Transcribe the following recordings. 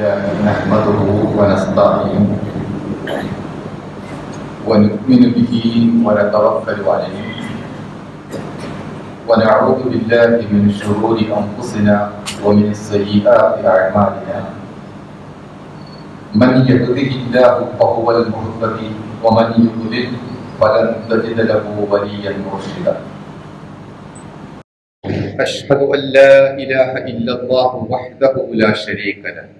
نحمده ونستعينه ونؤمن به ونتوكل عليه. ونعوذ بالله من شرور أنفسنا ومن سيئات أعمالنا. من يهده الله فهو المهتدي ومن يضلل فلن تجد له وليا مرشدا. أشهد أن لا إله إلا الله وحده لا شريك له.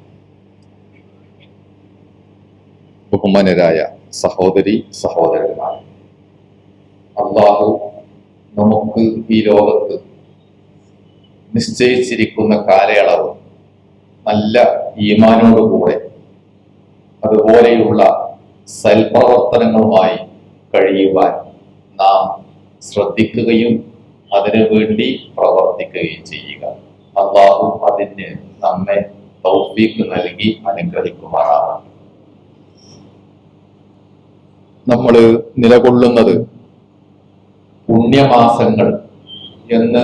ബഹുമാനരായ സഹോദരി സഹോദരന്മാർ. അള്ളാഹു നമുക്ക് ഈ ലോകത്ത് നിശ്ചയിച്ചിരിക്കുന്ന കാലയളവ് നല്ല ഈമാനോടുകൂടെ അതുപോലെയുള്ള സൽപ്രവർത്തനങ്ങളുമായി കഴിയുവാൻ നാം ശ്രദ്ധിക്കുകയും അതിനു വേണ്ടി പ്രവർത്തിക്കുകയും ചെയ്യുക. അള്ളാഹു അതിന് നമ്മെ തൗഫീക്ക് നൽകി അനുഗ്രഹിക്കുമാറാണ് നമ്മൾ നിലകൊള്ളുന്നത് പുണ്യമാസങ്ങൾ എന്ന്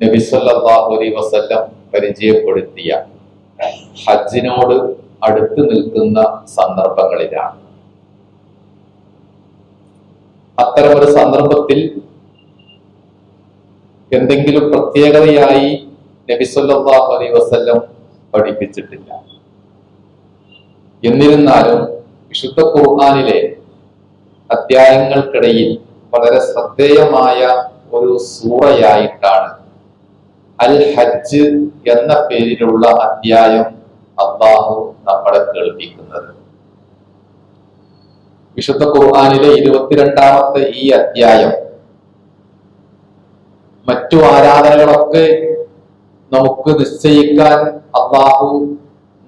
നബിസല്ലാഹുലി വസല്ലം പരിചയപ്പെടുത്തിയ ഹജ്ജിനോട് അടുത്ത് നിൽക്കുന്ന സന്ദർഭങ്ങളിലാണ്. അത്തരമൊരു സന്ദർഭത്തിൽ എന്തെങ്കിലും പ്രത്യേകതയായി നബിസല്ലാഹു അലൈ വസല്ലം പഠിപ്പിച്ചിട്ടില്ല. എന്നിരുന്നാലും വിശുദ്ധ ഖുർആാനിലെ അധ്യായങ്ങൾക്കിടയിൽ വളരെ ശ്രദ്ധേയമായ ഒരു സൂറയായിട്ടാണ്. അൽ ഹജ്ജ് എന്ന പേരിലുള്ള അധ്യായം അള്ളാഹു നമ്മളെ കേൾപ്പിക്കുന്നത്. വിശുദ്ധ ഖുർആാനിലെ ഇരുപത്തിരണ്ടാമത്തെ ഈ അധ്യായം മറ്റു ആരാധനകളൊക്കെ നമുക്ക് നിശ്ചയിക്കാൻ അള്ളാഹു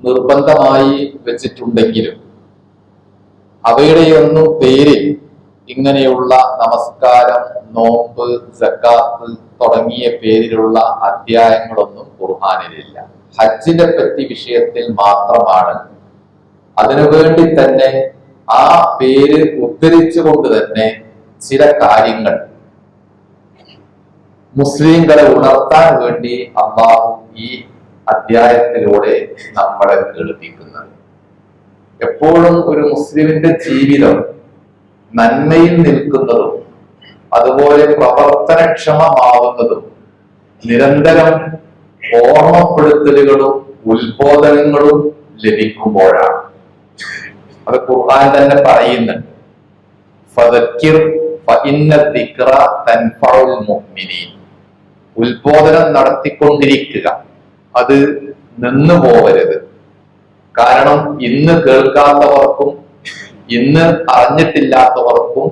നിർബന്ധമായി വെച്ചിട്ടുണ്ടെങ്കിലും അവയുടെയൊന്നും പേരിൽ ഇങ്ങനെയുള്ള നമസ്കാരം നോമ്പ് ജക്കാത്ത് തുടങ്ങിയ പേരിലുള്ള അധ്യായങ്ങളൊന്നും ഖുർഹാനിലില്ല ഹജ്ജിനെ പറ്റി വിഷയത്തിൽ മാത്രമാണ്. അതിനുവേണ്ടി തന്നെ ആ പേര് ഉദ്ധരിച്ചുകൊണ്ട് തന്നെ ചില കാര്യങ്ങൾ മുസ്ലിങ്ങളെ ഉണർത്താൻ വേണ്ടി അള്ളാഹു ഈ അധ്യായത്തിലൂടെ നമ്മളെ കേൾപ്പിക്കുന്നത് എപ്പോഴും ഒരു മുസ്ലിമിന്റെ ജീവിതം നന്മയിൽ നിൽക്കുന്നതും അതുപോലെ പ്രവർത്തനക്ഷമമാവുന്നതും നിരന്തരം ഓർമ്മപ്പെടുത്തലുകളും ഉത്ബോധനങ്ങളും ലഭിക്കുമ്പോഴാണ്. അത് ഖുർആൻ തന്നെ പറയുന്നുണ്ട് ഉത്ബോധനം നടത്തിക്കൊണ്ടിരിക്കുക. അത് നിന്നു പോവരുത് കാരണം ഇന്ന് കേൾക്കാത്തവർക്കും ഇന്ന് അറിഞ്ഞിട്ടില്ലാത്തവർക്കും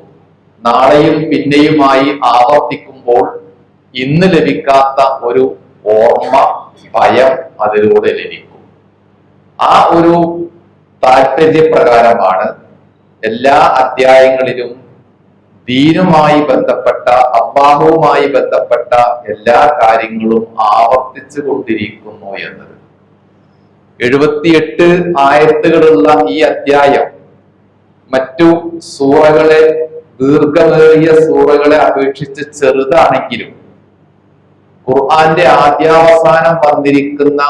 നാളെയും പിന്നെയുമായി ആവർത്തിക്കുമ്പോൾ ഇന്ന് ലഭിക്കാത്ത ഒരു ഓർമ്മ ഭയം അതിലൂടെ ലഭിക്കും. ആ ഒരു താല്പര്യപ്രകാരമാണ് എല്ലാ അധ്യായങ്ങളിലും ദീനുമായി ബന്ധപ്പെട്ട അബ്ബാഹവുമായി ബന്ധപ്പെട്ട എല്ലാ കാര്യങ്ങളും ആവർത്തിച്ചു കൊണ്ടിരിക്കുന്നു എന്നത്. എഴുപത്തിയെട്ട് ആയത്തുകളുള്ള ഈ അധ്യായം മറ്റു സൂറകളെ ദീർഘമേറിയ സൂറകളെ അപേക്ഷിച്ച് ചെറുതാണെങ്കിലും ഖുർആന്റെ ആദ്യാവസാനം വന്നിരിക്കുന്ന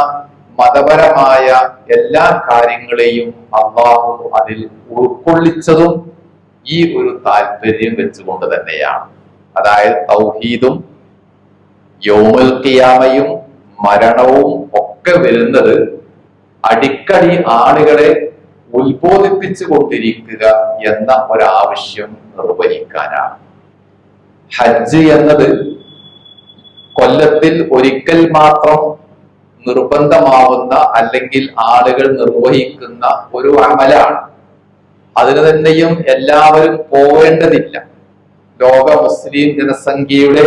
മതപരമായ എല്ലാ കാര്യങ്ങളെയും അള്ളാഹു അതിൽ ഉൾക്കൊള്ളിച്ചതും ഈ ഒരു താല്പര്യം വെച്ചുകൊണ്ട് തന്നെയാണ്. അതായത് തൗഹീദും യോമൽ കിയാമയും മരണവും ഒക്കെ വരുന്നത് അടിക്കടി ആളുകളെ ഉത്ബോധിപ്പിച്ചു കൊണ്ടിരിക്കുക എന്ന ഒരാവശ്യം നിർവഹിക്കാനാണ്. ഹജ്ജ് എന്നത് കൊല്ലത്തിൽ ഒരിക്കൽ മാത്രം നിർബന്ധമാവുന്ന അല്ലെങ്കിൽ ആളുകൾ നിർവഹിക്കുന്ന ഒരു അമലാണ്. അതിന് തന്നെയും എല്ലാവരും പോവേണ്ടതില്ല. ലോക മുസ്ലിം ജനസംഖ്യയുടെ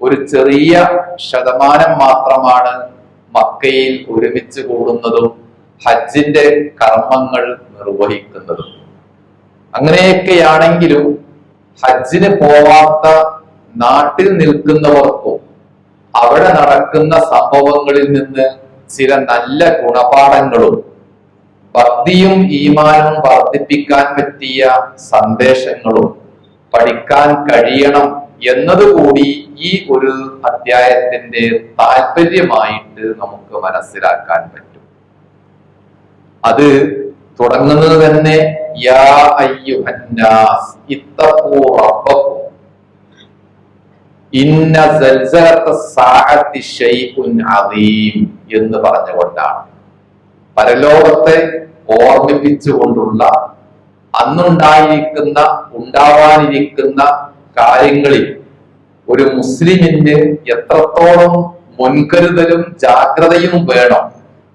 ഒരു ചെറിയ ശതമാനം മാത്രമാണ് മക്കയിൽ ഒരുമിച്ച് കൂടുന്നതും ഹജ്ജിന്റെ കർമ്മങ്ങൾ നിർവഹിക്കുന്നതും. അങ്ങനെയൊക്കെയാണെങ്കിലും ഹജ്ജിന് പോവാത്ത നാട്ടിൽ നിൽക്കുന്നവർക്കും അവിടെ നടക്കുന്ന സംഭവങ്ങളിൽ നിന്ന് ചില നല്ല ഗുണപാഠങ്ങളും ഭക്തിയും ഈമാനും വർദ്ധിപ്പിക്കാൻ പറ്റിയ സന്ദേശങ്ങളും പഠിക്കാൻ കഴിയണം എന്നതുകൂടി ഈ ഒരു അധ്യായത്തിന്റെ താല്പര്യമായിട്ട് നമുക്ക് മനസ്സിലാക്കാൻ പറ്റും. അത് തുടങ്ങുന്നത് തന്നെ യാ അയ്യുഹന്നാസ് ഇന്ന ഷൈഉൻ എന്ന് പറഞ്ഞുകൊണ്ടാണ്. പരലോകത്തെ ഓർമ്മിപ്പിച്ചുകൊണ്ടുള്ള അന്നുണ്ടായിരിക്കുന്ന ഉണ്ടാവാനിരിക്കുന്ന കാര്യങ്ങളിൽ ഒരു മുസ്ലിമിന്റെ എത്രത്തോളം മുൻകരുതലും ജാഗ്രതയും വേണം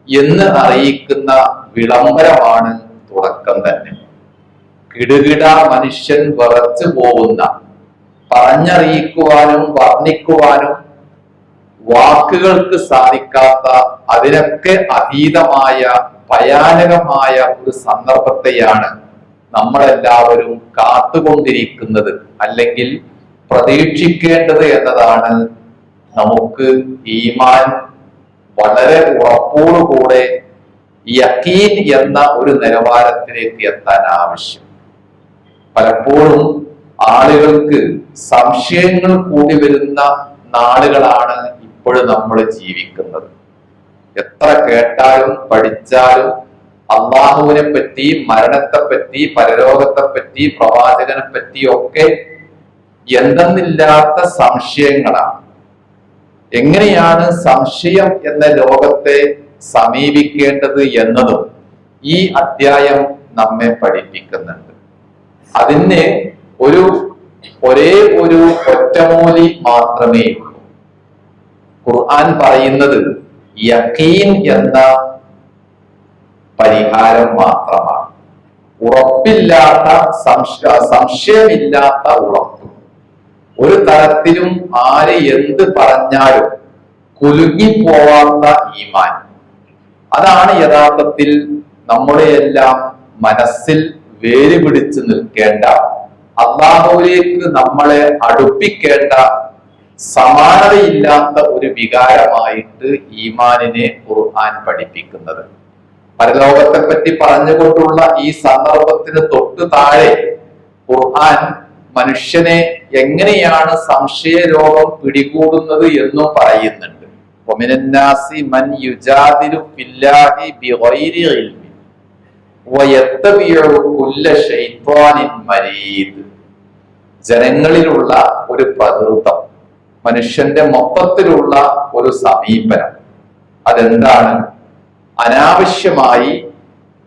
എന്ന് അറിയിക്കുന്ന വിളംബരമാണ് തുടക്കം തന്നെ. കിടുകിട മനുഷ്യൻ വിറച്ചു പോകുന്ന പറഞ്ഞറിയിക്കുവാനും വർണിക്കുവാനും വാക്കുകൾക്ക് സാധിക്കാത്ത അതിനൊക്കെ അതീതമായ ഭയാനകമായ ഒരു സന്ദർഭത്തെയാണ് നമ്മളെല്ലാവരും കാത്തുകൊണ്ടിരിക്കുന്നത് അല്ലെങ്കിൽ പ്രതീക്ഷിക്കേണ്ടത് എന്നതാണ്. നമുക്ക് ഈമാൻ വളരെ ഉറപ്പോടുകൂടെ യക്കീൻ എന്ന ഒരു നിലവാരത്തിലേക്ക് എത്താൻ ആവശ്യം. പലപ്പോഴും ആളുകൾക്ക് സംശയങ്ങൾ കൂടി വരുന്ന നാളുകളാണ് ഇപ്പോഴും നമ്മൾ ജീവിക്കുന്നത്. എത്ര കേട്ടാലും പഠിച്ചാലും അള്ളാഹുവിനെ പറ്റി മരണത്തെ പറ്റി പരലോകത്തെ പറ്റി പ്രവാചകനെ പറ്റി ഒക്കെ എന്തെന്നില്ലാത്ത സംശയങ്ങളാണ്. എങ്ങനെയാണ് സംശയം എന്ന ലോകത്തെ സമീപിക്കേണ്ടത് എന്നതും ഈ അധ്യായം നമ്മെ പഠിപ്പിക്കുന്നുണ്ട്. അതിന് ഒരു ഒരേ ഒരു ഒറ്റമൂലി മാത്രമേ ഉള്ളൂ. ഖുർആൻ പറയുന്നത് യക്കീൻ എന്ന പരിഹാരം മാത്രമാണ്. ഉറപ്പില്ലാത്ത സംശയ സംശയമില്ലാത്ത ഉറപ്പ്. ഒരു തരത്തിലും ആര് എന്ത് പറഞ്ഞാലും കുലുങ്ങിപ്പോവാത്ത ഈമാൻ. അതാണ് യഥാർത്ഥത്തിൽ നമ്മുടെ എല്ലാം മനസ്സിൽ വേര് പിടിച്ച് നിൽക്കേണ്ട അള്ളാഹുവിലേക്ക് നമ്മളെ അടുപ്പിക്കേണ്ട സമാനതയില്ലാത്ത ഒരു വികാരമായിട്ട് ഈമാനിനെ ഖുർആൻ പഠിപ്പിക്കുന്നത്. പരലോകത്തെ പറ്റി പറഞ്ഞുകൊണ്ടുള്ള ഈ സന്ദർഭത്തിന് തൊട്ട് താഴെ ഖുർആൻ മനുഷ്യനെ എങ്ങനെയാണ് സംശയ രോഗം പിടികൂടുന്നത് എന്നും പറയുന്നുണ്ട്. ജനങ്ങളിലുള്ള ഒരു പ്രകൃതം മനുഷ്യന്റെ മൊത്തത്തിലുള്ള ഒരു സമീപനം. അതെന്താണ്? അനാവശ്യമായി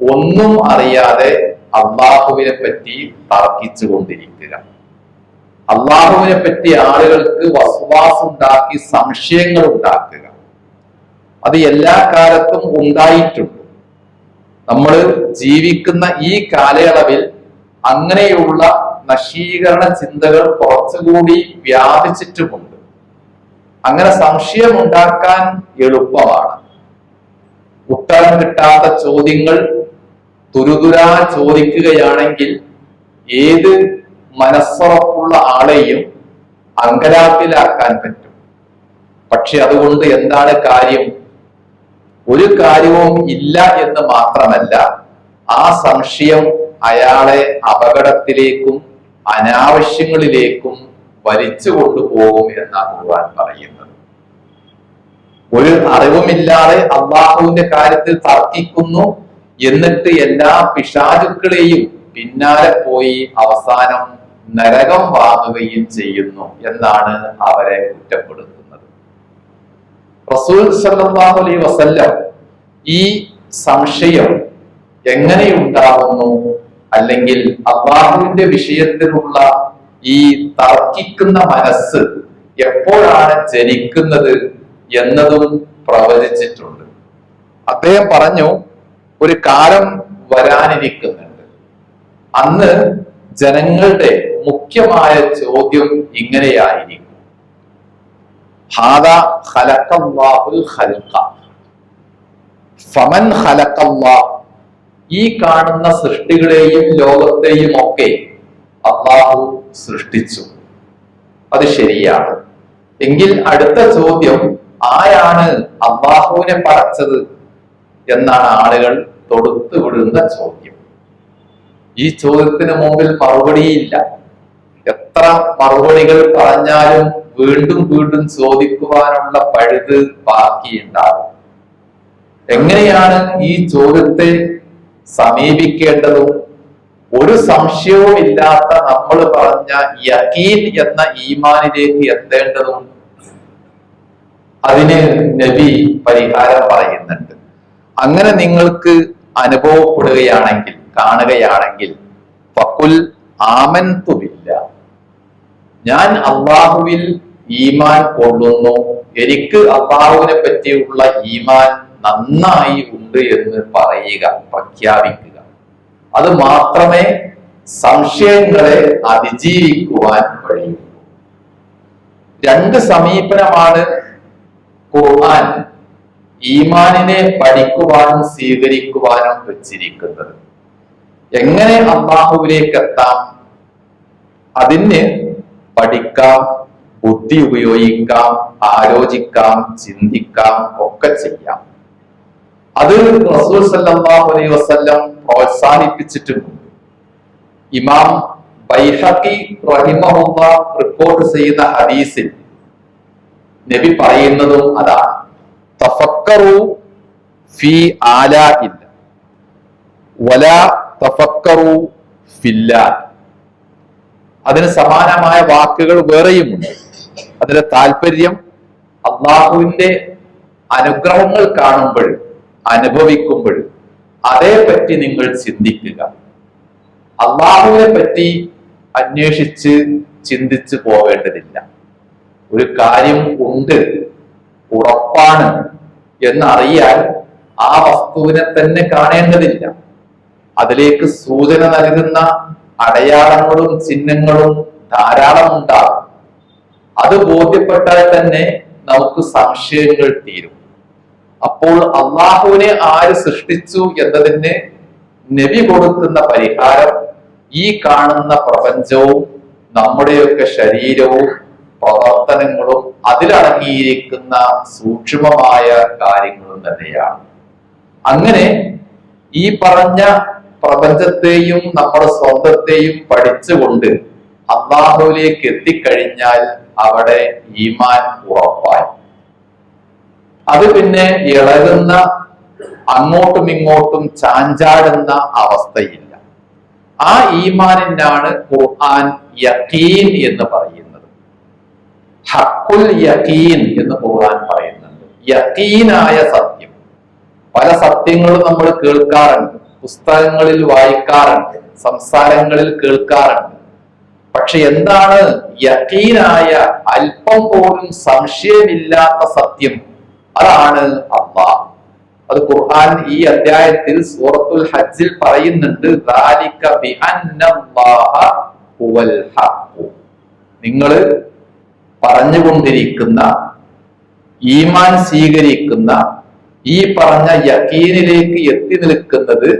ഒന്നും അറിയാതെ അള്ളാഹുവിനെ പറ്റി തർക്കിച്ചു കൊണ്ടിരിക്കുക അള്ളാഹുവിനെ പറ്റി ആളുകൾക്ക് വസ്വാസ് ഉണ്ടാക്കി സംശയങ്ങൾ ഉണ്ടാക്കുക അത് എല്ലാ കാലത്തും ഉണ്ടായിട്ടുണ്ട്. നമ്മൾ ജീവിക്കുന്ന ഈ കാലയളവിൽ അങ്ങനെയുള്ള നശീകരണ ചിന്തകൾ കുറച്ചുകൂടി വ്യാപിച്ചിട്ടുമുണ്ട്. അങ്ങനെ സംശയം ഉണ്ടാക്കാൻ എളുപ്പമാണ്. ഉത്തരം കിട്ടാത്ത ചോദ്യങ്ങൾ തുരുതുരാ ചോദിക്കുകയാണെങ്കിൽ ഏത് മനസ്സുറപ്പുള്ള ആളെയും അങ്കലാപ്പിലാക്കാൻ പറ്റും. പക്ഷെ അതുകൊണ്ട് എന്താണ് കാര്യം? ഒരു കാര്യവും ഇല്ല എന്ന് മാത്രമല്ല ആ സംശയം അയാളെ അപകടത്തിലേക്കും അനാവശ്യങ്ങളിലേക്കും വലിച്ചു കൊണ്ടുപോകും എന്നാണ് ഭഗവാൻ പറയുന്നത്. ഒരു അറിവുമില്ലാതെ അള്ളാഹുവിന്റെ കാര്യത്തിൽ തർക്കിക്കുന്നു എന്നിട്ട് എല്ലാ പിശാചുക്കളെയും പിന്നാലെ പോയി അവസാനം നരകം വാങ്ങുകയും ചെയ്യുന്നു എന്നാണ് അവരെ കുറ്റപ്പെടുത്തുന്നത്. റസൂൽ അലൈഹി വസല്ലം ഈ സംശയം എങ്ങനെയുണ്ടാകുന്നു? അല്ലെങ്കിൽ അള്ളാഹുവിന്റെ വിഷയത്തിലുള്ള ഈ തർക്കിക്കുന്ന മനസ്സ് എപ്പോഴാണ് ജനിക്കുന്നത്? എന്നതും പ്രവചിച്ചിട്ടുണ്ട്. അദ്ദേഹം പറഞ്ഞു ഒരു കാലം വരാനിരിക്കുന്നുണ്ട്. അന്ന് ജനങ്ങളുടെ മുഖ്യമായ ചോദ്യം ഇങ്ങനെയായിരിക്കും. ഫമൻ ഈ കാണുന്ന സൃഷ്ടികളെയും ലോകത്തെയും ഒക്കെ അള്ളാഹു സൃഷ്ടിച്ചു. അത് ശരിയാണ്. എങ്കിൽ അടുത്ത ചോദ്യം ആരാണ് അള്ളാഹുവിനെ പടച്ചത് എന്നാണ് ആളുകൾ തൊടുത്തു വിടുന്ന ചോദ്യം. ഈ ചോദ്യത്തിന് മുമ്പിൽ മറുപടിയില്ല. എത്ര മറുപടികൾ പറഞ്ഞാലും വീണ്ടും വീണ്ടും ചോദിക്കുവാനുള്ള പഴുത് ബാക്കിയുണ്ടാകും. എങ്ങനെയാണ് ഈ ചോദ്യത്തെ സമീപിക്കേണ്ടതും? ഒരു സംശയവും ഇല്ലാത്ത നമ്മൾ പറഞ്ഞ യക്കീൻ എന്ന ഈമാനിലേക്ക് എത്തേണ്ടതും അതിന് നബി പരിഹാരം പറയുന്നുണ്ട്. അങ്ങനെ നിങ്ങൾക്ക് അനുഭവപ്പെടുകയാണെങ്കിൽ കാണുകയാണെങ്കിൽ ഫക്കുൽ ആമൻതുമില്ല. ഞാൻ അള്ളാഹുവിൽ ഈമാൻ കൊള്ളുന്നു. എനിക്ക് അള്ളാഹുവിനെ പറ്റിയുള്ള ഈമാൻ നന്നായി ഉണ്ട് എന്ന് പറയുക പ്രഖ്യാപിക്കുക. അത് മാത്രമേ സംശയങ്ങളെ അതിജീവിക്കുവാൻ കഴിയൂ. രണ്ട് സമീപനമാണ് ഖുർആൻ ഈമാനിനെ പഠിക്കുവാനും സ്വീകരിക്കുവാനും വെച്ചിരിക്കുന്നത്. എങ്ങനെ അള്ളാഹുവിലേക്ക് എത്താം? അതിന് പഠിക്കാം ബുദ്ധി ഉപയോഗിക്കാം ആലോചിക്കാം ചിന്തിക്കാം ഒക്കെ ചെയ്യാം. അത് റസൂൽ സല്ലല്ലാഹു അലൈഹി വസല്ലം പ്രോത്സാഹിപ്പിച്ചിട്ടുമുണ്ട്. ഇമാം ബൈഹഖി റഹിമഹുല്ല റിപ്പോർട്ട് ചെയ്യുന്ന ഹദീസിൽ നബി പറയുന്നതും അതാണ്. തഫക്കറു ഫി ആലാഇല്ല വല തഫക്കറു ഫില്ല. അതിന് സമാനമായ വാക്കുകൾ വേറെയുമുണ്ട്. അതിന്റെ താല്പര്യം അള്ളാഹുവിന്റെ അനുഗ്രഹങ്ങൾ കാണുമ്പോൾ അനുഭവിക്കുമ്പോൾ അതേപ്പറ്റി നിങ്ങൾ ചിന്തിക്കുക. അള്ളാഹുവിനെ പറ്റി അന്വേഷിച്ച് ചിന്തിച്ചു പോവേണ്ടതില്ല. ഒരു കാര്യം ഉണ്ട്. ഉറപ്പാണ്. എന്നറിയാൻ ആ വസ്തുവിനെ തന്നെ കാണേണ്ടതില്ല. അതിലേക്ക് സൂചന നൽകുന്ന അടയാളങ്ങളും ചിഹ്നങ്ങളും ധാരാളം ഉണ്ടാകും. അത് ബോധ്യപ്പെട്ടാൽ തന്നെ നമുക്ക് സംശയങ്ങൾ തീരും. അപ്പോൾ അള്ളാഹുവിനെ ആര് സൃഷ്ടിച്ചു എന്നതിന് നബി കൊടുക്കുന്ന പരിഹാരം ഈ കാണുന്ന പ്രപഞ്ചവും നമ്മുടെയൊക്കെ ശരീരവും പ്രവർത്തനങ്ങളും അതിലടങ്ങിയിരിക്കുന്ന സൂക്ഷ്മമായ കാര്യങ്ങളും തന്നെയാണ്. അങ്ങനെ ഈ പറഞ്ഞ പ്രപഞ്ചത്തെയും നമ്മുടെ സ്വന്തത്തെയും പഠിച്ചുകൊണ്ട് അള്ളാഹുലേക്ക് എത്തിക്കഴിഞ്ഞാൽ അവിടെ ഈമാൻ ഉറപ്പായി. അത് പിന്നെ ഇളകുന്ന അങ്ങോട്ടും ഇങ്ങോട്ടും ചാഞ്ചാടുന്ന അവസ്ഥയില്ല. ആ ഈമാനിനാണ് ഖുർആൻ യക്കീൻ എന്ന് പറയുന്നത്. ഹക്കുൽ യക്കീൻ എന്ന് ഖുർആൻ പറയുന്നുണ്ട്. യക്കീനായ സത്യം. പല സത്യങ്ങളും നമ്മൾ കേൾക്കാറുണ്ട്. പുസ്തകങ്ങളിൽ വായിക്കാറുണ്ട്. സംസാരങ്ങളിൽ കേൾക്കാറുണ്ട്. പക്ഷെ എന്താണ് യക്കീനായ അല്പം പോലും സംശയമില്ലാത്ത സത്യം? അതാണ് അള്ളാഹ് അത് ഖുർആൻ ഈ അധ്യായത്തിൽ സൂറത്തുൽ ഹജ്ജിൽ പറയുന്നുണ്ട് നിങ്ങൾ പറഞ്ഞുകൊണ്ടിരിക്കുന്ന ഈമാൻ സ്വീകരിക്കുന്ന ഈ പറഞ്ഞ യക്കീനിലേക്ക് എത്തി നിൽക്കുന്നത്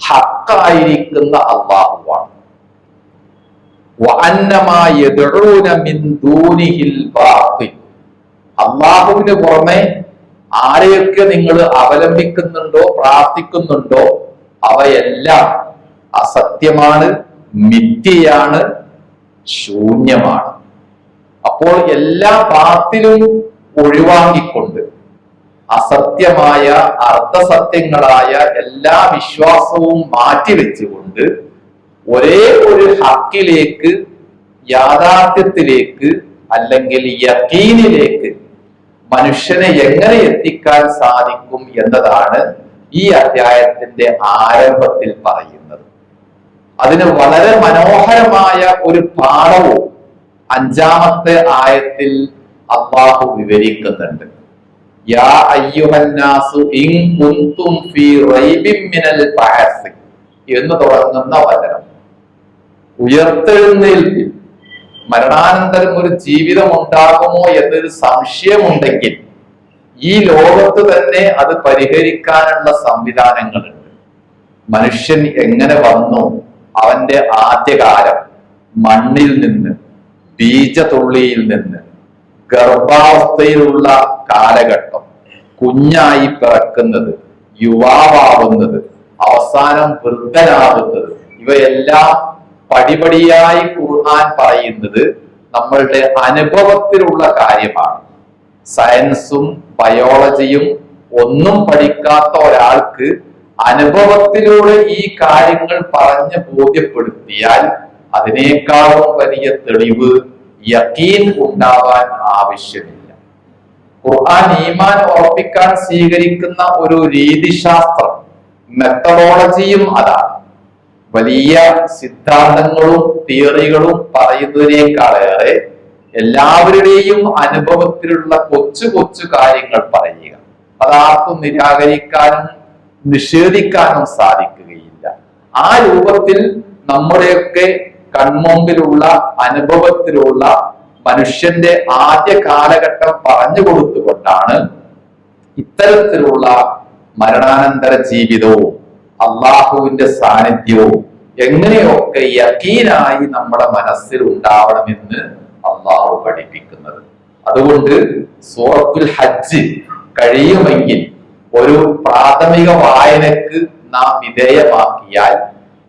ഹക്കായിരിക്കുന്ന അള്ളാഹുവാണ്. അള്ളാഹുവിന് പുറമെ ആരെയൊക്കെ നിങ്ങൾ അവലംബിക്കുന്നുണ്ടോ പ്രാർത്ഥിക്കുന്നുണ്ടോ അവയെല്ലാം അസത്യമാണ് മിഥ്യയാണ് ശൂന്യമാണ്. അപ്പോൾ എല്ലാ പാത്തിലും ഒഴിവാക്കിക്കൊണ്ട് അസത്യമായ അർത്ഥസത്യങ്ങളായ എല്ലാ വിശ്വാസവും മാറ്റിവെച്ചുകൊണ്ട് ഒരേ ഒരു ഹക്കിലേക്ക് യാഥാർത്ഥ്യത്തിലേക്ക് അല്ലെങ്കിൽ യക്കീനിലേക്ക് മനുഷ്യനെ എങ്ങനെ എത്തിക്കാൻ സാധിക്കും എന്നതാണ് ഈ അധ്യായത്തിന്റെ ആരംഭത്തിൽ പറയുന്നത്. അതിന് വളരെ മനോഹരമായ ഒരു പാഠവും അഞ്ചാമത്തെ ആയത്തിൽ അള്ളാഹു വിവരിക്കുന്നുണ്ട്. എന്ന് തുടങ്ങുന്ന വചനം. ഉയർത്തെഴുന്നേൽപ്പിൽ മരണാനന്തരം ഒരു ജീവിതം ഉണ്ടാകുമോ എന്നൊരു സംശയമുണ്ടെങ്കിൽ ഈ ലോകത്ത് തന്നെ അത് പരിഹരിക്കാനുള്ള സംവിധാനങ്ങളുണ്ട്. മനുഷ്യൻ എങ്ങനെ വന്നു? അവന്റെ ആദ്യകാലം മണ്ണിൽ നിന്ന്. ബീജതുള്ളിയിൽ നിന്ന് ഗർഭാവസ്ഥയിലുള്ള കാലഘട്ടം കുഞ്ഞായി പിറക്കുന്നത് യുവാവാവുന്നത് അവസാനം വൃദ്ധനാകുന്നത് ഇവയെല്ലാം പടിപടിയായി ഖുർആൻ പറയുന്നത് നമ്മളുടെ അനുഭവത്തിലുള്ള കാര്യമാണ്. സയൻസും ബയോളജിയും ഒന്നും പഠിക്കാത്ത ഒരാൾക്ക് അനുഭവത്തിലൂടെ ഈ കാര്യങ്ങൾ പറഞ്ഞ് ബോധ്യപ്പെടുത്തിയാൽ അതിനേക്കാളും വലിയ തെളിവ് യക്കീൻ ഉണ്ടാവാൻ ആവശ്യമില്ല. ഖുർആൻ ഈമാൻ ഉറപ്പിക്കാൻ സ്വീകരിക്കുന്ന ഒരു രീതിശാസ്ത്രം മെത്തഡോളജിയും അതാണ്. വലിയ സിദ്ധാന്തങ്ങളും തിയറികളും പറയുന്നതിനേക്കാളേറെ എല്ലാവരുടെയും അനുഭവത്തിലുള്ള കൊച്ചു കൊച്ചു കാര്യങ്ങൾ പറയുക. അതാർക്കും നിരാകരിക്കാനും നിഷേധിക്കാനും സാധിക്കുകയില്ല. ആ രൂപത്തിൽ നമ്മുടെയൊക്കെ കൺമുമ്പിലുള്ള അനുഭവത്തിലുള്ള മനുഷ്യന്റെ ആദ്യ കാലഘട്ടം പറഞ്ഞു കൊടുത്തുകൊണ്ടാണ് ഇത്തരത്തിലുള്ള മരണാനന്തര ജീവിതവും അള്ളാഹുവിന്റെ സാന്നിധ്യവും എങ്ങനെയൊക്കെ യക്കീനായി നമ്മുടെ മനസ്സിൽ ഉണ്ടാവണമെന്ന് അള്ളാഹു പഠിപ്പിക്കുന്നത്. അതുകൊണ്ട് സൂറത്തുൽ ഹജ്ജ് കഴിയുമെങ്കിൽ ഒരു പ്രാഥമിക വായനക്ക് നാം വിധേയമാക്കിയാൽ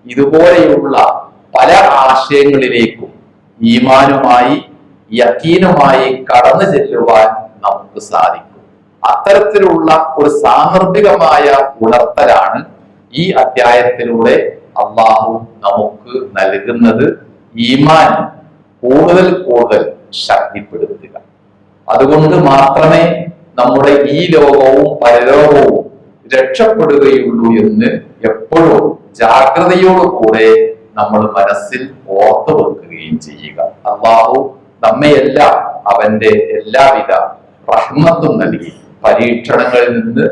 ഇതുപോലെയുള്ള പല ആശയങ്ങളിലേക്കും ഈമാനുമായി യക്കീനുമായി കടന്നു ചെല്ലുവാൻ നമുക്ക് സാധിക്കും. അത്തരത്തിലുള്ള ഒരു സാന്ദർഭികമായ ഉണർത്തലാണ് ഈ അധ്യായത്തിലൂടെ അള്ളാഹു നമുക്ക് നൽകുന്നത് ഈമാൻ കൂടുതൽ കൂടുതൽ ശക്തിപ്പെടുത്തുക. അതുകൊണ്ട് മാത്രമേ നമ്മുടെ ഈ ലോകവും പരലോകവും രക്ഷപ്പെടുകയുള്ളൂ എന്ന് എപ്പോഴും ജാഗ്രതയോടുകൂടെ നമ്മൾ മനസ്സിൽ ഓർത്തു വെക്കുകയും ചെയ്യുക. അള്ളാഹു നമ്മയെല്ലാം അവന്റെ എല്ലാവിധ റഹ്മത്തും നൽകി പരീക്ഷണങ്ങളിൽ നിന്ന്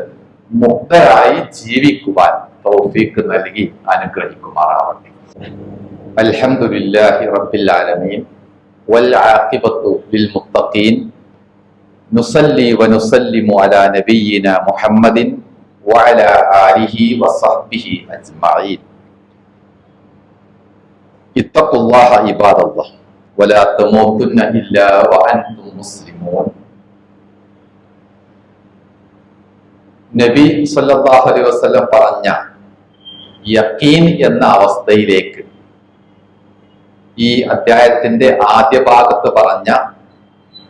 മുക്തരായി ജീവിക്കുവാൻ തൗഫീക്ക് നൽകി അനുഗ്രഹിക്കുമാറാവട്ടെ. അൽഹംദുലില്ലാഹി റബ്ബിൽ ആലമീൻ. വൽ ആഖിബത്തു നുസല്ലി വനുസല്ലിമു അലാ നബിയിന മുഹമ്മദിൻ വഅലാ ആലിഹി വസഹ്ബിഹി അജ്മഈൻ. ഇത്തഖുല്ലാഹ ഇബാദല്ലാഹ് വലാ തമൂതുന്ന ഇല്ലാ വഅൻതും മുസ്ലിമൂൻ. നബി സല്ലല്ലാഹു അലൈഹി വസല്ലം പറഞ്ഞ യക്കീൻ എന്ന അവസ്ഥയിലേക്ക് ഈ അധ്യായത്തിന്റെ ആദ്യ ഭാഗത്ത് പറഞ്ഞ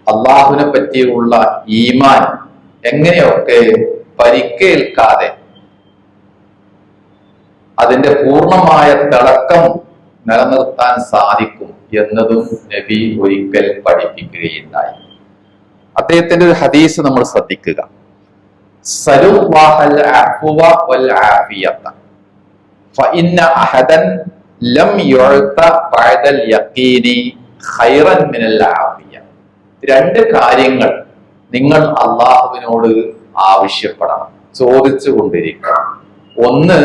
അള്ളാഹുവിനെ പറ്റിയുള്ള ഈമാൻ എങ്ങനെയൊക്കെ പരിക്കേൽക്കാതെ അതിന്റെ പൂർണമായ തിളക്കം നിലനിർത്താൻ സാധിക്കും എന്നതും നബി ഒരിക്കൽ പഠിപ്പിക്കുകയുണ്ടായി. അദ്ദേഹത്തിന്റെ ഒരു ഹദീസ് നമ്മൾ ശ്രദ്ധിക്കുക. രണ്ട് കാര്യങ്ങൾ നിങ്ങൾ അള്ളാഹുവിനോട് ആവശ്യപ്പെടണം ചോദിച്ചു കൊണ്ടിരിക്കണം ഒന്ന്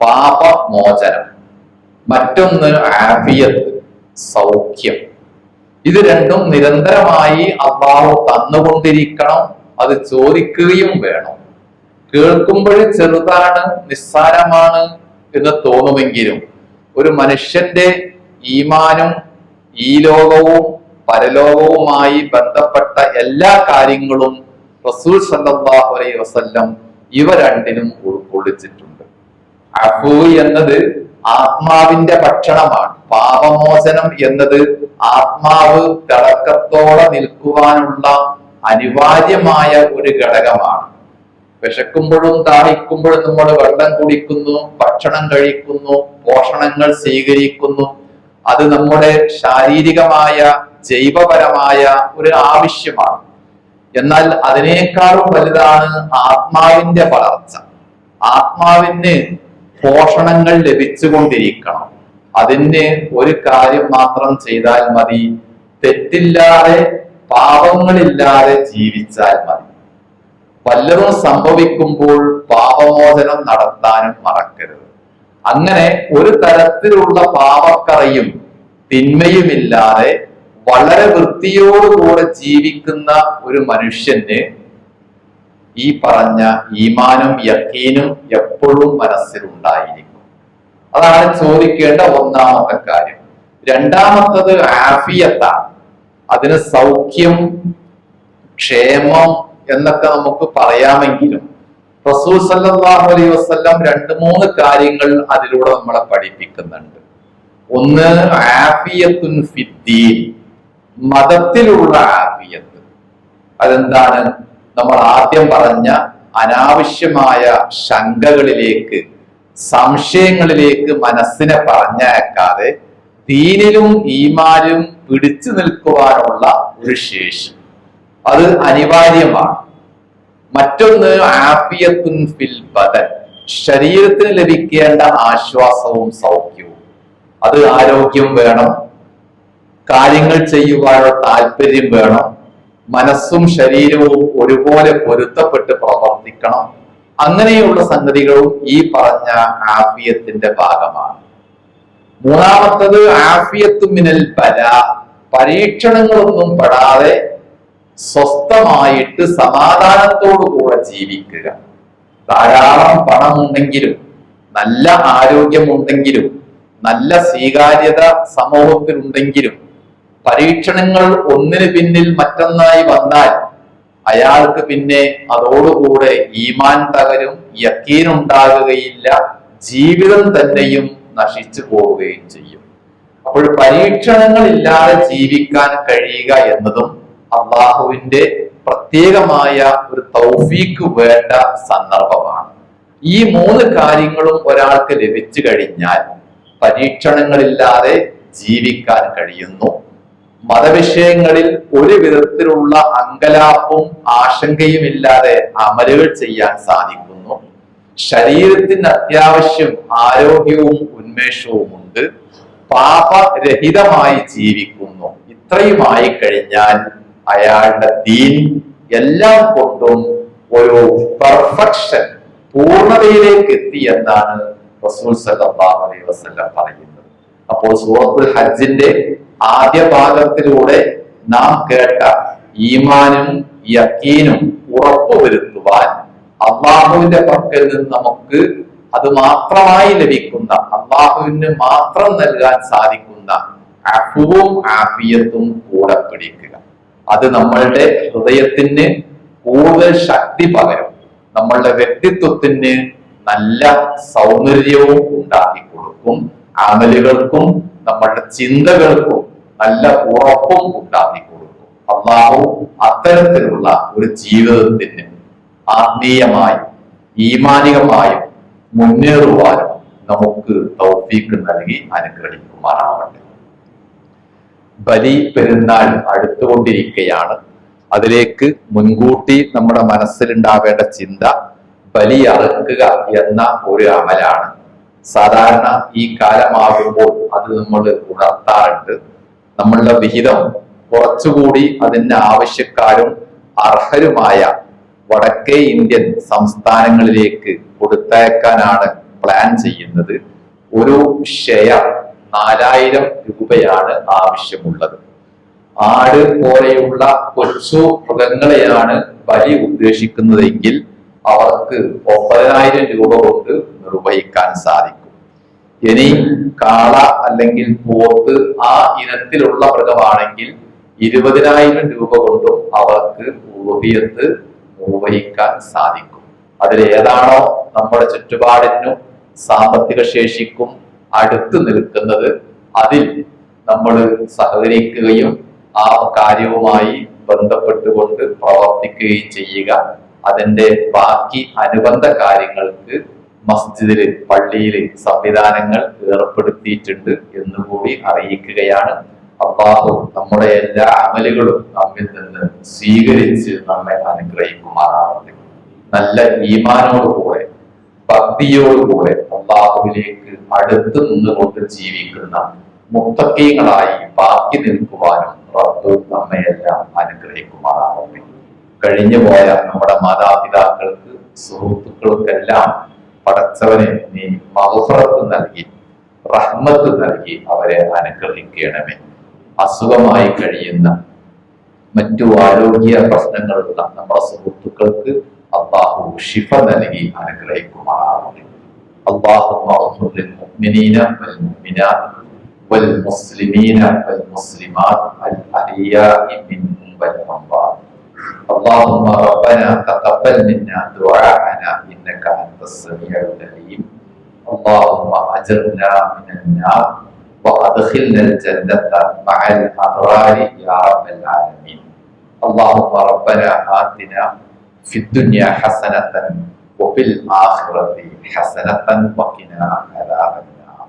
പാപമോചനം. മറ്റൊന്ന് ആഫിയത്ത് സൗഖ്യം. ഇത് രണ്ടും നിരന്തരമായി അള്ളാഹു തന്നുകൊണ്ടിരിക്കണം അത് ചോദിക്കുകയും വേണം. കേൾക്കുമ്പോൾ ചെറുതാണ് നിസ്സാരമാണ് എന്ന് തോന്നുമെങ്കിലും ഒരു മനുഷ്യന്റെ ഈമാനും ഈ ലോകവും പരലോകവുമായി ബന്ധപ്പെട്ട എല്ലാ കാര്യങ്ങളും റസൂൽ സല്ലാഹു അലൈ വസല്ലം ഇവ രണ്ടിനും ഉൾക്കൊള്ളിച്ചിട്ടുണ്ട്. അഫു എന്നത് ആത്മാവിന്റെ ഭക്ഷണമാണ്. പാപമോചനം എന്നത് ആത്മാവ് തിളക്കത്തോടെ നിൽക്കുവാനുള്ള അനിവാര്യമായ ഒരു ഘടകമാണ്. വിശക്കുമ്പോഴും ദാഹിക്കുമ്പോഴും നമ്മൾ വെള്ളം കുടിക്കുന്നു ഭക്ഷണം കഴിക്കുന്നു പോഷണങ്ങൾ സ്വീകരിക്കുന്നു. അത് നമ്മുടെ ശാരീരികമായ ജൈവപരമായ ഒരു ആവശ്യമാണ്. എന്നാൽ അതിനേക്കാളും വലുതാണ് ആത്മാവിന്റെ വളർച്ച. ആത്മാവിന് പോഷണങ്ങൾ ലഭിച്ചുകൊണ്ടിരിക്കണം. അതിന് ഒരു കാര്യം മാത്രം ചെയ്താൽ മതി. തെറ്റില്ലാതെ പാപങ്ങളില്ലാതെ ജീവിച്ചാൽ മതി. വല്ലതും സംഭവിക്കുമ്പോൾ പാപമോചനം നടത്താനും മറക്കരുത്. അങ്ങനെ ഒരു തരത്തിലുള്ള പാപക്കറയും തിന്മയുമില്ലാതെ വളരെ വൃത്തിയോടുകൂടെ ജീവിക്കുന്ന ഒരു മനുഷ്യന് ഈ പറഞ്ഞ ഈമാനും യക്കീനും എപ്പോഴും മനസ്സിലുണ്ടായിരിക്കും. അതാണ് ചോദിക്കേണ്ട ഒന്നാമത്തെ കാര്യം. രണ്ടാമത്തത് ആഫിയത്താണ്. അതിന് സൗഖ്യം ക്ഷേമം എന്നൊക്കെ നമുക്ക് പറയാമെങ്കിലും റസൂൽ സല്ലാഹു അലൈഹി വസ്ല്ലാം രണ്ട് മൂന്ന് കാര്യങ്ങൾ അതിലൂടെ നമ്മളെ പഠിപ്പിക്കുന്നുണ്ട്. ഒന്ന് ആഫിയത്തുൻ ഫിദ്ദീൻ. മതത്തിലുള്ള ആഫിയത്ത്. അതെന്താണ്? നമ്മൾ ആദ്യം പറഞ്ഞ അനാവശ്യമായ ശങ്കകളിലേക്ക് സംശയങ്ങളിലേക്ക് മനസ്സിനെ പറഞ്ഞയക്കാതെ ദീനിലും ഈമാനും പിടിച്ചു നിൽക്കുവാനുള്ള ഒരു ശേഷി. അത് അനിവാര്യമാണ്. മറ്റൊന്ന് ആഫിയത്തുൻ ഫിൽ ബദൻ. ശരീരത്തിന് ലഭിക്കേണ്ട ആശ്വാസവും സൗഖ്യവും. അത് ആരോഗ്യം വേണം. കാര്യങ്ങൾ ചെയ്യുവാനുള്ള താല്പര്യം വേണം. മനസ്സും ശരീരവും ഒരുപോലെ പൊരുത്തപ്പെട്ട് പ്രവർത്തിക്കണം. അങ്ങനെയുള്ള സംഗതികളും ഈ പറഞ്ഞ ആഫിയത്തിന്റെ ഭാഗമാണ്. മൂന്നാമത്തത് ആഫിയത്തു മിനൽ പല പരീക്ഷണങ്ങളൊന്നും പെടാതെ സ്വസ്ഥമായിട്ട് സമാധാനത്തോടുകൂടെ ജീവിക്കുക. ധാരാളം പണമുണ്ടെങ്കിലും നല്ല ആരോഗ്യമുണ്ടെങ്കിലും നല്ല സ്വീകാര്യത സമൂഹത്തിലുണ്ടെങ്കിലും പരീക്ഷണങ്ങൾ ഒന്നിന് പിന്നിൽ മറ്റൊന്നായി വന്നാൽ അയാൾക്ക് പിന്നെ അതോടുകൂടെ ഈമാൻ തകരും യക്കീനുണ്ടാകുകയില്ല ജീവിതം തന്നെയും നശിച്ചു പോവുകയും ചെയ്യും. അപ്പോൾ പരീക്ഷണങ്ങൾ ഇല്ലാതെ ജീവിക്കാൻ കഴിയുക എന്നതും അള്ളാഹുവിന്റെ പ്രത്യേകമായ ഒരു തൗഫീക്ക് വേണ്ട സന്ദർഭമാണ്. ഈ മൂന്ന് കാര്യങ്ങളും ഒരാൾക്ക് ലഭിച്ചു കഴിഞ്ഞാൽ പരീക്ഷണങ്ങളില്ലാതെ ജീവിക്കാൻ കഴിയുന്നു. മതവിഷയങ്ങളിൽ ഒരു വിധത്തിലുള്ള അങ്കലാപ്പും ആശങ്കയുമില്ലാതെ അമലുകൾ ചെയ്യാൻ സാധിക്കുന്നു. ശരീരത്തിന് അത്യാവശ്യം ആരോഗ്യവും ഉന്മേഷവും ഉണ്ട്. പാപരഹിതമായി ജീവിക്കുന്നു. ഇത്രയുമായി കഴിഞ്ഞാൽ അയാളുടെ ദീൻ എല്ലാം കൊണ്ടും ഒരു പെർഫെക്ഷൻ പൂർണതയിലേക്ക് എത്തി എന്നാണ് റസൂൽ സല്ലല്ലാഹു അലൈഹി വസല്ലം പറയുന്നത്. അപ്പോൾ സൂറത്ത് ഹജ്ജിന്റെ ആദ്യ ഭാഗത്തിലൂടെ നാം കേട്ട ഈമാനും യക്കീനും ഉറപ്പുവരുത്തുവാൻ അള്ളാഹുവിന്റെ പക്കൽ നിന്ന് നമുക്ക് അത് മാത്രമായി ലഭിക്കുന്ന അള്ളാഹുവിന് മാത്രം നൽകാൻ സാധിക്കുന്ന അഫുവും ആഫിയത്തും കൂടെ പിടിക്കുക. അത് നമ്മളുടെ ഹൃദയത്തിന് കൂടുതൽ ശക്തി പകരും. നമ്മളുടെ വ്യക്തിത്വത്തിന് നല്ല സൗന്ദര്യവും ഉണ്ടാക്കി കൊടുക്കും. അമലുകൾക്കും നമ്മളുടെ ചിന്തകൾക്കും നല്ല ഉറപ്പും ഉണ്ടാക്കി കൊടുക്കും. അള്ളാഹു അത്തരത്തിലുള്ള ഒരു ജീവിതത്തിന് ആത്മീയമായും ഈമാനികമായും മുന്നേറുവാനും നമുക്ക് തൗഫീക്ക് നൽകി അനുഗ്രഹിക്കുമാറാവട്ടെ. ബലി പെരുന്നാൾ അടുത്തുകൊണ്ടിരിക്കുകയാണ്. അതിലേക്ക് മുൻകൂട്ടി നമ്മുടെ മനസ്സിലുണ്ടാവേണ്ട ചിന്ത ബലി അറുക്കുക എന്ന ഒരു അമലാണ്. സാധാരണ ഈ കാലമാകുമ്പോൾ അത് നമ്മൾ ഉണർത്താറുണ്ട്. നമ്മളുടെ വിഹിതം കുറച്ചുകൂടി അതിന്റെ ആവശ്യക്കാരും അർഹരുമായ വടക്കേ ഇന്ത്യൻ സംസ്ഥാനങ്ങളിലേക്ക് കൊടുത്തയക്കാനാണ് പ്ലാൻ ചെയ്യുന്നത്. ഒരു ഷെയർ നാലായിരം രൂപയാണ് ആവശ്യമുള്ളത്. ആട് പോലെയുള്ള കൊച്ചു മൃഗങ്ങളെയാണ് ബലി ഉദ്ദേശിക്കുന്നതെങ്കിൽ അവർക്ക് ഒമ്പതിനായിരം രൂപ കൊണ്ട് നിർവഹിക്കാൻ സാധിക്കും. ഇനി കാള അല്ലെങ്കിൽ പോത്ത് ആ ഇനത്തിലുള്ള മൃഗമാണെങ്കിൽ ഇരുപതിനായിരം രൂപ കൊണ്ടും അവർക്ക് ഊഹിയത്ത് നിർവഹിക്കാൻ സാധിക്കും. അതിൽ നമ്മുടെ ചുറ്റുപാടിനും സാമ്പത്തിക ശേഷിക്കും അടുത്ത് നിൽക്കുന്നത് അതിൽ നമ്മൾ സഹകരിക്കുകയും ആ കാര്യവുമായി ബന്ധപ്പെട്ടുകൊണ്ട് പ്രവർത്തിക്കുകയും ചെയ്യുക. അതിന്റെ ബാക്കി അനുബന്ധ കാര്യങ്ങൾക്ക് മസ്ജിദിൽ പള്ളിയിൽ സംവിധാനങ്ങൾ ഏർപ്പെടുത്തിയിട്ടുണ്ട് എന്ന് കൂടി അറിയിക്കുകയാണ്. അള്ളാഹു നമ്മുടെ എല്ലാ അമലുകളും നമ്മിൽ നിന്ന് സ്വീകരിച്ച് നമ്മെ അനുഗ്രഹിക്കുമാറാവട്ടെ. നല്ല ഈമാനോടുകൂടെ ഭക്തിയോടുകൂടെ അള്ളാഹുവിലേക്ക് അടുത്ത് നിന്നുകൊണ്ട് ജീവിക്കുന്ന മുത്തക്കീങ്ങളായി ബാക്കി നിൽക്കുവാനും റബ്ബ് നമ്മയെല്ലാം അനുഗ്രഹിക്കുമാറാവട്ടെ. കഴിഞ്ഞു പോയ നമ്മുടെ മാതാപിതാക്കൾക്ക് സുഹൃത്തുക്കൾക്കെല്ലാം പടച്ചവനെ നീ മഹഫറത്ത് നൽകി റഹ്മത്ത് നൽകി അവരെ അനുഗ്രഹിക്കണമേ അസുഖമായി കഴിയുന്ന മറ്റു ആരോഗ്യ പ്രശ്നങ്ങളുള്ള നമ്മുടെ സുഹൃത്തുക്കൾക്ക് അള്ളാഹു ഷിഫ നൽകി അനുഗ്രഹിക്കുമാറാവട്ടെ اللهم اغفر للمؤمنين والمؤمنات والمسلمين والمسلمات الأحياء منهم والأموات اللهم ربنا تقبل منا دعاءنا إنك أنت السميع العليم. اللهم أجرنا من النار وأدخلنا الجنة مع الأبرار يا رب العالمين. اللهم ربنا آتنا في الدنيا حسنة وفي الآخرة حسنة وقنا عذاب النار.